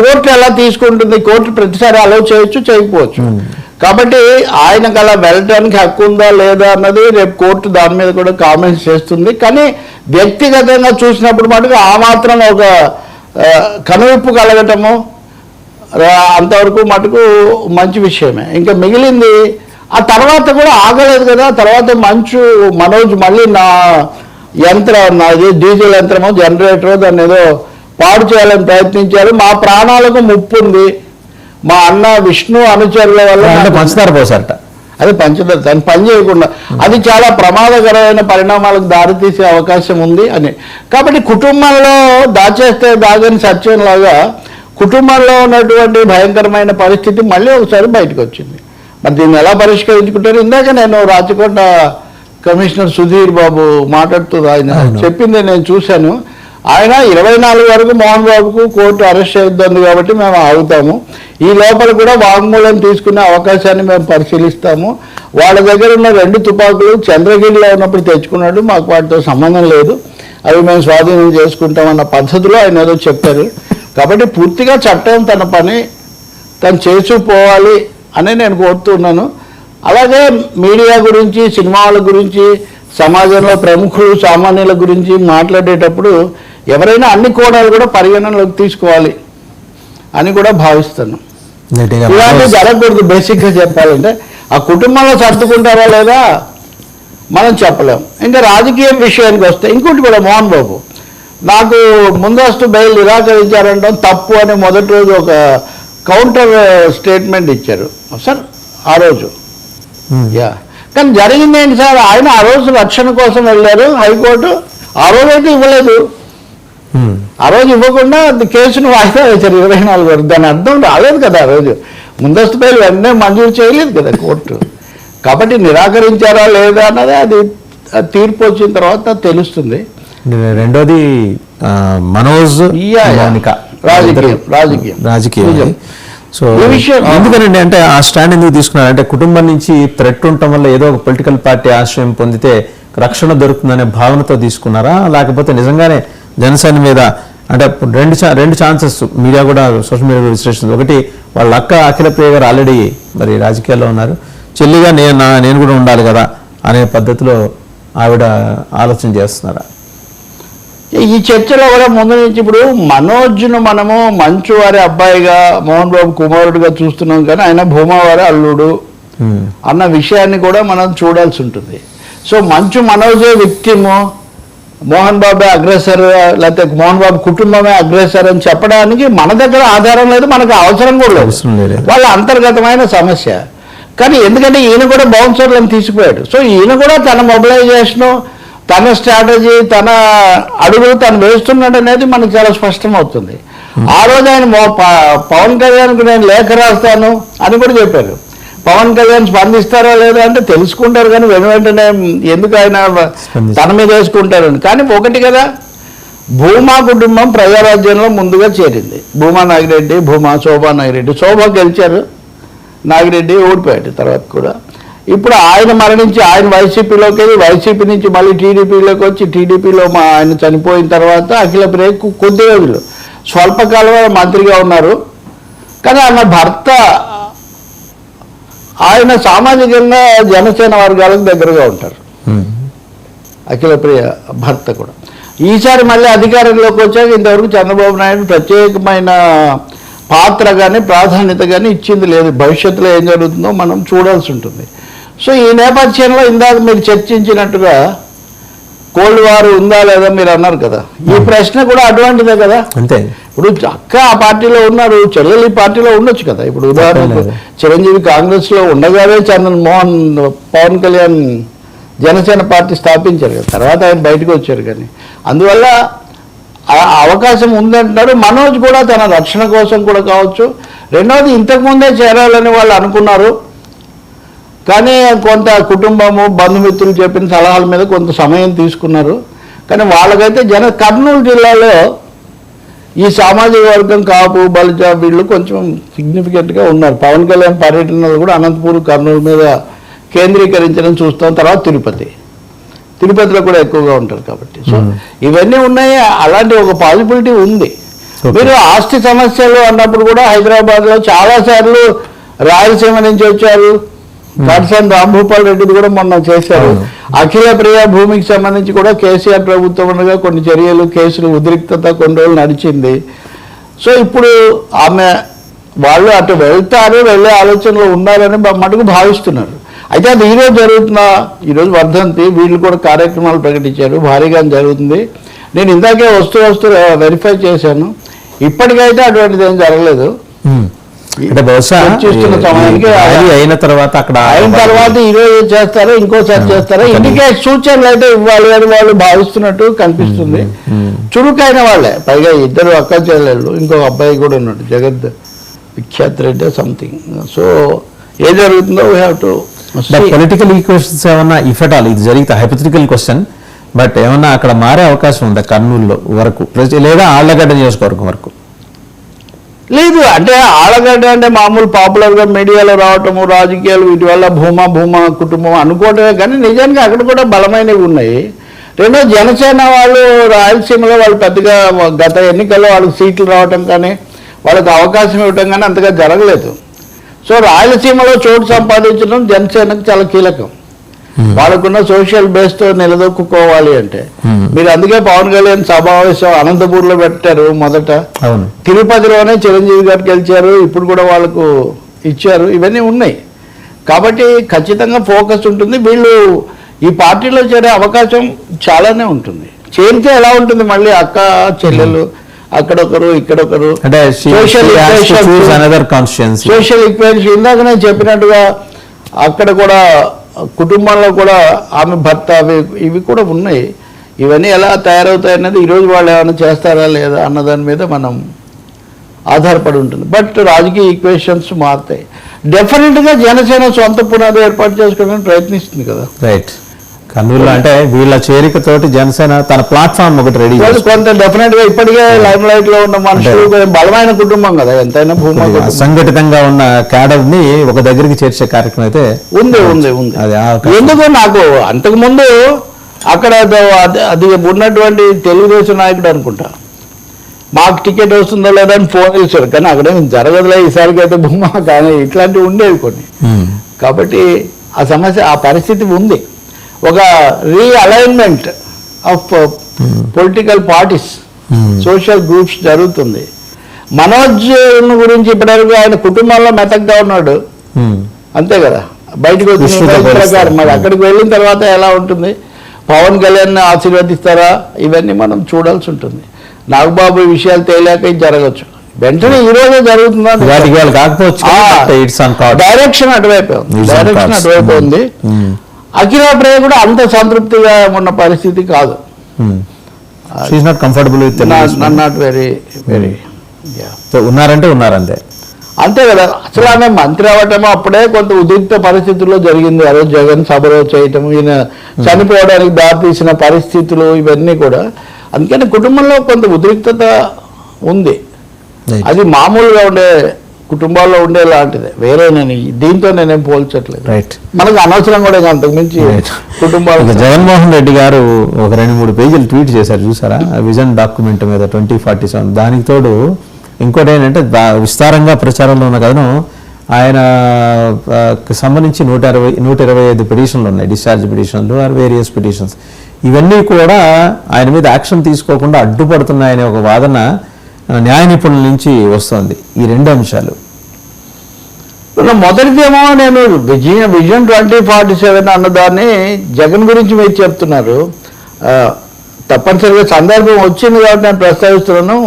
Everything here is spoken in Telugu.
కోర్టు ఎలా తీసుకుంటుంది? కోర్టు ప్రతిసారి అలౌ చేయొచ్చు చేయకపోవచ్చు. కాబట్టి ఆయనకు అలా వెళ్ళడానికి హక్కు ఉందా లేదా అన్నది రేపు కోర్టు దాని మీద కూడా కామెంట్స్ చేస్తుంది. కానీ వ్యక్తిగతంగా చూసినప్పుడు మటుకు ఆ మాత్రం ఒక కనువిప్పు కలగటము అంతవరకు మటుకు మంచి విషయమే. ఇంకా మిగిలింది ఆ తర్వాత కూడా ఆగలేదు కదా. తర్వాత మంచు మనోజ్ మళ్ళీ నా యంత్రం నాది డీజిల్ యంత్రమో జనరేటరో దాన్ని ఏదో పాడు చేయాలని ప్రయత్నించారు. మా ప్రాణాలకు ముప్పు ఉంది. మా అన్న విష్ణు అనుచరుల వల్ల పంచదార పోసారట అది పంచదార దాన్ని పని చేయకుండా. అది చాలా ప్రమాదకరమైన పరిణామాలకు దారితీసే అవకాశం ఉంది అని. కాబట్టి కుటుంబంలో దాచేస్తే దాగని సత్యం లాగా కుటుంబంలో ఉన్నటువంటి భయంకరమైన పరిస్థితి మళ్ళీ ఒకసారి బయటకు వచ్చింది. మరి దీన్ని ఎలా పరిష్కరించుకుంటారు? ఇందాక నేను రాచకొండ కమిషనర్ సుధీర్ బాబు మాట్లాడుతూ ఆయన. చెప్పింది నేను చూశాను. ఆయన ఇరవై నాలుగు వరకు మోహన్ బాబుకు కోర్టు అరెస్ట్ అవుతుంది కాబట్టి మేము ఆగుతాము. ఈ లోపల కూడా వాంగ్మూలం తీసుకునే అవకాశాన్ని మేము పరిశీలిస్తాము. వాళ్ళ దగ్గర ఉన్న రెండు తుపాకులు చంద్రగిరిలో ఉన్నప్పుడు తెచ్చుకున్నాడు మాకు వాటితో సంబంధం లేదు. అవి మేము స్వాధీనం చేసుకుంటామన్న పద్ధతిలో ఆయన ఏదో చెప్పారు. కాబట్టి పూర్తిగా చట్టం తన పని తను చేసుకుపోవాలి అని నేను కోరుతున్నాను అలాగే మీడియా గురించి సినిమాల గురించి సమాజంలో ప్రముఖులు సామాన్యుల గురించి మాట్లాడేటప్పుడు ఎవరైనా అన్ని కోణాలు కూడా పరిగణనలోకి తీసుకోవాలి అని కూడా భావిస్తాను గట్టిగా ఇలాంటివి జరగకూడదు బేసిక్గా చెప్పాలంటే. ఆ కుటుంబంలో సర్దుకుంటారా లేదా? మనం చెప్పలేం. ఇంకా రాజకీయం విషయానికి వస్తే ఇంకోటి కూడా మోహన్ బాబు. నాకు ముందస్తు బెయిల్ నిరాకరించారంటాం తప్పు అని మొదటి రోజు ఒక కౌంటర్ స్టేట్మెంట్ ఇచ్చారు. సార్ ఆ రోజు. ఉమ్. యా. కానీ జరిగింది ఏంటి సార్? ఆయన ఆ రోజు రక్షణ కోసం వెళ్ళారు హైకోర్టు. ఆ రోజు అయితే ఇవ్వలేదు. ఆ రోజు ఇవ్వకుండా కేసును వాయిదా వేశారు ఇరవై నాలుగు వరకు. దాని అర్థం రాలేదు కదా ఆ రోజు. ముందస్తు బెయిల్ వెంటనే మంజూరు చేయలేదు కదా కోర్టు. కాబట్టి నిరాకరించారా లేదా అన్నది అది తీర్పు వచ్చిన తర్వాత తెలుస్తుంది. రెండోది మనోజ్ రాజకీయం, రాజకీయం. సో ఈ విషయం- ఎందుకనండి అంటే ఆ స్టాండ్ ఎందుకు తీసుకున్నారు? అంటే కుటుంబం నుంచి థ్రెట్ ఉండటం వల్ల ఏదో ఒక పొలిటికల్ పార్టీ ఆశ్రయం పొందితే రక్షణ దొరుకుతుందనే భావనతో తీసుకున్నారా? లేకపోతే నిజంగానే జనసేన మీద అంటే రెండు రెండు ఛాన్సెస్ మీడియా కూడా సోషల్ మీడియా విశ్లేషిస్తుంది. ఒకటి వాళ్ళ అక్క అఖిల ప్రియ గారు ఆల్రెడీ మరి రాజకీయాల్లో ఉన్నారు. చెల్లిగా నేను నేను కూడా ఉండాలి కదా అనే పద్ధతిలో ఆవిడ ఆలోచన చేస్తున్నారా? ఈ చర్చలో కూడా ముందు నుంచి ఇప్పుడు మనోజ్ను మనము మంచు వారి అబ్బాయిగా మోహన్ బాబు కుమారుడిగా చూస్తున్నాం కానీ ఆయన భూమా వారి అల్లుడు. అన్న విషయాన్ని కూడా మనం చూడాల్సి ఉంటుంది. సో మంచు మనోజే విక్టిము మోహన్ బాబే అగ్రెసర్ లేకపోతే మోహన్ బాబు కుటుంబమే అగ్రెసర్ అని చెప్పడానికి మన దగ్గర ఆధారం లేదు మనకు అవసరం కూడా లేదు. వాళ్ళ అంతర్గతమైన సమస్య. కానీ ఎందుకంటే ఈయన కూడా బౌన్సర్లను తీసిపోయాడు. సో ఈయన కూడా తన మొబిలైజేషను తన స్ట్రాటజీ తన అడుగులు తను వేస్తున్నాడు అనేది మనకు చాలా స్పష్టం అవుతుంది ఆ రోజు ఆయన పవన్ కళ్యాణ్కి నేను లేఖ రాస్తాను అని కూడా చెప్పారు. పవన్ కళ్యాణ్ స్పందిస్తారో లేదో అంటే తెలుసుకుంటారు కానీ వెను వెంటనే ఎందుకు ఆయన. తన మీద వేసుకుంటారని కానీ ఒకటి కదా భూమా కుటుంబం ప్రజారాజ్యంలో ముందుగా చేరింది. భూమా నాగిరెడ్డి భూమా శోభా నాగిరెడ్డి. శోభా గెలిచారు. నాగిరెడ్డి ఓడిపోయాడు తర్వాత కూడా. ఇప్పుడు ఆయన మరణించి ఆయన వైసీపీలోకి వెళ్ళి వైసీపీ నుంచి మళ్ళీ టీడీపీలోకి వచ్చి టీడీపీలో మా ఆయన చనిపోయిన తర్వాత అఖిల ప్రియ కు- కొద్ది రోజులు. స్వల్పకాలం మంత్రిగా ఉన్నారు. కానీ ఆయన భర్త ఆయన సామాజికంగా జనసేన వర్గాలకు దగ్గరగా ఉంటారు. ఉమ్. అఖిల ప్రియ భర్త కూడా. ఈసారి మళ్ళీ అధికారంలోకి వచ్చాక ఇంతవరకు చంద్రబాబు నాయుడు ప్రత్యేకమైన పాత్ర కానీ ప్రాధాన్యత కానీ ఇచ్చింది లేదు. భవిష్యత్తులో ఏం జరుగుతుందో మనం చూడాల్సి ఉంటుంది. సో ఈ నేపథ్యంలో ఇందాక మీరు చర్చించినట్టుగా కోల్డ్ వార్ ఉందా లేదా మీరు అన్నారు కదా. ఈ ప్రశ్న కూడా అటువంటిదే కదా. అంతే. ఇప్పుడు అక్క ఆ పార్టీలో ఉన్నారు చెల్లెలు ఈ పార్టీలో ఉండొచ్చు కదా. ఇప్పుడు ఉదాహరణకు. చిరంజీవి కాంగ్రెస్లో ఉండగానే చంద్రన్ మోహన్ పవన్ కళ్యాణ్ జనసేన పార్టీ స్థాపించారు కదా. తర్వాత ఆయన బయటకు వచ్చారు కానీ. అందువల్ల అవకాశం ఉందంటున్నారు. మనోజ్ కూడా తన రక్షణ కోసం కూడా కావచ్చు. రెండవది ఇంతకుముందే చేరాలని వాళ్ళు అనుకున్నారు. కానీ కొంత కుటుంబము బంధుమిత్రులు చెప్పిన సలహాల మీద కొంత సమయం తీసుకున్నారు. కానీ వాళ్ళకైతే జన కర్నూలు జిల్లాలో ఈ సామాజిక వర్గం కాపు బలిజ వీళ్ళు కొంచెం సిగ్నిఫికెంట్గా ఉన్నారు. పవన్ కళ్యాణ్ పర్యటనలు కూడా అనంతపూర్ కర్నూలు మీద కేంద్రీకరించడం చూస్తాం. తర్వాత తిరుపతి. తిరుపతిలో కూడా ఎక్కువగా ఉంటారు కాబట్టి. సో ఇవన్నీ ఉన్నాయి. అలాంటి ఒక పాసిబిలిటీ ఉంది. మీరు ఆస్తి సమస్యలు అన్నప్పుడు కూడా హైదరాబాద్లో చాలా సార్లు రాయలసీమ నుంచి వచ్చారు. కర్సన్ రాంభూపాల్ రెడ్డిది కూడా మొన్న చేశారు. అఖిల ప్రియ భూమికి సంబంధించి కూడా కేసీఆర్ ప్రభుత్వం ఉండగా కొన్ని చర్యలు కేసులు ఉద్రిక్తత కొన్ని రోజులు నడిచింది. సో ఇప్పుడు ఆమె వాళ్ళు అటు వెళ్తారు వెళ్ళే ఆలోచనలో ఉండాలని మటుకు భావిస్తున్నారు. అయితే అది ఈరోజు జరుగుతున్న ఈరోజు వర్ధంతి వీళ్ళు కూడా కార్యక్రమాలు ప్రకటించారు భారీగా జరుగుతుంది. నేను ఇందాకే వస్తూ వస్తూ వెరిఫై చేశాను. ఇప్పటికైతే అటువంటిది ఏం జరగలేదు. అంటే బహుశా చూస్తున్న సమయానికి అయిన తర్వాత అక్కడ అయిన తర్వాత ఈరోజు చేస్తారా ఇంకోసారి చేస్తారా? ఇండికేట్ సూచనలు అయితే ఇవ్వాలి అని వాళ్ళు భావిస్తున్నట్టు కనిపిస్తుంది. చురుకైన వాళ్ళే. పైగా ఇద్దరు అక్క చెల్లెళ్ళు ఇంకొక అబ్బాయి కూడా ఉన్నాడు జగత్ విఖ్యాత్ రెడ్డి సంథింగ్ సో ఏ జరుగుతుందో we have to political equations ఏమన్నా ఇఫ్ అట్ ఆల్ ఇది జరిగితే హైపోథెటికల్ క్వశ్చన్ బట్ ఏమన్నా అక్కడ మారే అవకాశం ఉందా కర్నూలులో వరకు? లేదా ఆళ్ళగడ్డ నియోజకవర్గం వరకు? లేదు అంటే ఆడగడ్డ అంటే మామూలు పాపులర్గా మీడియాలో రావటము రాజకీయాలు వీటి వల్ల భూమా భూమా కుటుంబం అనుకోవటమే. కానీ నిజానికి అక్కడ కూడా బలమైనవి ఉన్నాయి. రెండో జనసేన వాళ్ళు రాయలసీమలో వాళ్ళు పెద్దగా గత ఎన్నికల్లో వాళ్ళకి సీట్లు రావటం కానీ వాళ్ళకి అవకాశం ఇవ్వటం కానీ అంతగా జరగలేదు. సో రాయలసీమలో చోటు సంపాదించడం జనసేనకు చాలా కీలకం. వాళ్ళకున్న సోషల్ బేస్తో నిలదొక్కుకోవాలి అంటే. Hmm. మీరు అందుకే పవన్ కళ్యాణ్ సమావేశం అనంతపూర్లో పెట్టారు మొదట. తిరుపతిలోనే చిరంజీవి గారు గెలిచారు ఇప్పుడు కూడా వాళ్ళకు ఇచ్చారు ఇవన్నీ ఉన్నాయి. కాబట్టి ఖచ్చితంగా ఫోకస్ ఉంటుంది. వీళ్ళు ఈ పార్టీలో చేరే అవకాశం చాలానే ఉంటుంది. చేరితే ఎలా ఉంటుంది మళ్ళీ అక్క చెల్లెలు అక్కడొకరు ఇక్కడొకరు? కాన్స్టిట్యున్సీ సోషల్ ఈక్వాలిటీ ఇందాక నేను చెప్పినట్టుగా అక్కడ కూడా కుటుంబంలో కూడా ఆమె భర్త అవి ఇవి కూడా ఉన్నాయి. ఇవన్నీ ఎలా తయారవుతాయి అనేది ఈరోజు వాళ్ళు ఏమైనా చేస్తారా లేదా అన్న దాని మీద మనం ఆధారపడి ఉంటుంది. బట్ రాజకీయ ఈక్వేషన్స్ మారుతాయి. డెఫినెట్గా జనసేన సొంత పునాది ఏర్పాటు చేసుకోవడానికి ప్రయత్నిస్తుంది కదా. రైట్ కర్నూలులో అంటే వీళ్ళ చేరికతోటి జనసేన తన ప్లాట్ఫామ్ ఒకటి రెడీ కొంత డెఫినెట్గా ఇప్పటికే లైమ్ లైట్లో ఉన్న మనుషులు బలమైన కుటుంబం కదా ఎంతైనా భూమా కుటుంబం. అసంఘటితంగా ఉన్న క్యాడర్ని ఒక దగ్గరికి చేర్చే కార్యక్రమం అయితే ఉంది ఉంది ఉంది. ఎందుకు నాకు అంతకుముందు అక్కడ అది- ఉన్నటువంటి తెలుగుదేశం నాయకుడు అనుకుంటా. మాకు టికెట్ వస్తుందో లేదో అని ఫోన్ చేశారు కానీ అక్కడేం జరగదులే ఈసారికి అయితే బొమ్మ కానీ ఇట్లాంటివి ఉండేవి కొన్ని. కాబట్టి ఆ సమస్య ఆ పరిస్థితి ఉంది. ఒక realignment of political parties Hmm. Social groups జరుగుతుంది. మనోజ్ గురించి ఇప్పటివరకు ఆయన కుటుంబంలో మెతగ్గా ఉన్నాడు. ఉమ్. అంతే కదా. బయటకు వచ్చిన. ప్రకారం మరి అక్కడికి వెళ్ళిన తర్వాత ఎలా ఉంటుంది? పవన్ కళ్యాణ్ ఆశీర్వదిస్తారా? ఇవన్నీ మనం చూడాల్సి ఉంటుంది. నాగబాబు విషయాలు తేలాక జరగచ్చు. వెంటనే ఈ రోజే జరుగుతుందా? డైరెక్షన్ అటువైపు డైరెక్షన్. అటువైపు ఉంది. అఖిల ప్రియ కూడా అంత సంతృప్తిగా ఉన్న పరిస్థితి కాదు. Not comfortable with not very very ఉన్నారంటే ఉన్నారంతే. అంతే కదా. అసలు ఆమె మంత్రి అవ్వటం అప్పుడే కొంత ఉద్రిక్త పరిస్థితుల్లో జరిగింది. ఆ రోజు జగన్ సభలో చేయటం ఈయన చనిపోవడానికి దారితీసిన పరిస్థితులు ఇవన్నీ కూడా. అందుకని కుటుంబంలో కొంత ఉద్రిక్తత ఉంది. అది మామూలుగా ఉండే కుటుంబాల్లో ఉండే లాంటిదే. వేరే నేను దీంతో నేనేం పోల్చట్లేదు. రైట్ మనకు అనవసరం కూడా అంతకు మించి. కుటుంబాలు జగన్మోహన్ రెడ్డి గారు ఒక రెండు మూడు పేజీలు ట్వీట్ చేశారు చూసారా? విజన్ డాక్యుమెంట్ మీద ట్వంటీ ఫార్టీ సెవెన్. దానికి తోడు ఇంకోటి ఏంటంటే విస్తారంగా ప్రచారంలో ఉన్న కథను ఆయన సంబంధించి నూట అరవై నూట ఇరవై ఐదు పిటిషన్లు ఉన్నాయి. డిశ్చార్జ్ పిటిషన్లు ఆర్ వేరియస్ పిటిషన్స్. ఇవన్నీ కూడా ఆయన మీద యాక్షన్ తీసుకోకుండా అడ్డుపడుతున్నాయనే ఒక వాదన న్యాయ నిపుణుల నుంచి వస్తోంది ఈ రెండు అంశాలు. మొదటిదేమో నేను విజయం విజన్ ట్వంటీ ఫార్టీ సెవెన్ అన్నదాన్ని జగన్ గురించి మీరు చెప్తున్నారు. తప్పనిసరిగా సందర్భం వచ్చింది కాబట్టి నేను ప్రస్తావిస్తున్నాను.